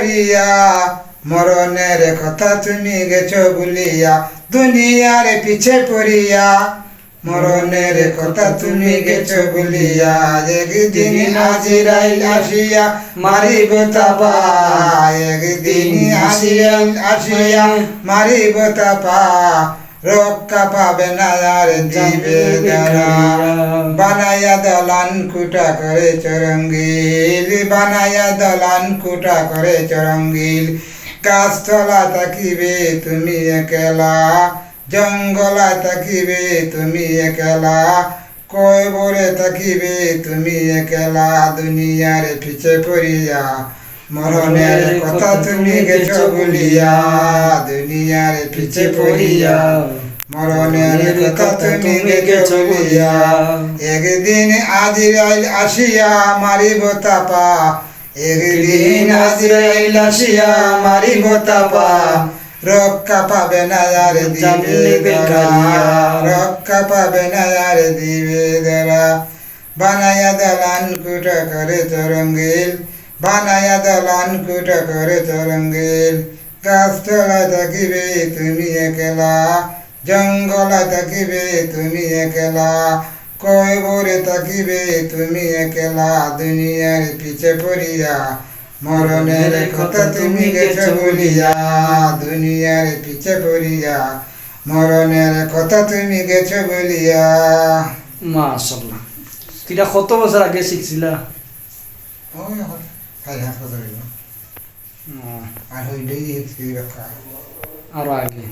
পড়িয়া মরণের কথা তুমি গেছ ভুলিয়া দুনিয়ার পিছে পড়িয়া, মরণের কথা তুমি গেছ ভুলিয়া একদিন হাজিরাই আসিয়া, মারিব তাপা, একদিন আসিয়া আসিয়া, মারিব তাপা, রক্ষা পাবে না আর দিবে যারা বানায়া দলান কুটা করে চরঙ্গিল বানায়া দলান কুটা করে চরঙ্গিল। গাছতলা থাকিবে তুমি একলা জঙ্গলা থাকিবে তুমি একলা কয়বরে থাকিবে তুমি একলা দুনিয়ার পিছে পড়িয়া মরণের কথা তুমি গেছো বলিয়া দুনিয়ার পিছে পড়িয়া। মরণের কথা তুমি গেছো বলিয়া একদিন আজিরাইল আসিয়া মারিব তাপা। একদিন আজিরাইল আসিয়া মারিব তাপা। রক্ষা পাবে না দিবে রক্ষা পাবে না আর দিবে ধরা। বানায়া দলান কুটা করে চরঙ্গিল। বানায়া দলান কুটা করে চরঙ্গিল। গাছতলা থাকিবে তুমি একলা। জঙ্গলা থাকিবে তুমি একলা। কয়বরে থাকিবে তুমি একলা। দুনিয়ার পিছে পড়িয়া মরণের কথা তুমি গেছো বলিয়া। দুনিয়ার পিছে পড়িয়া মরণের কথা তুমি গেছো বলিয়া। মাশাল্লাহ কিটা কত বছর আগে শিখছিলা? ওই এখন হাত কথা হইল আর হইলেই রাখা আরও আগে।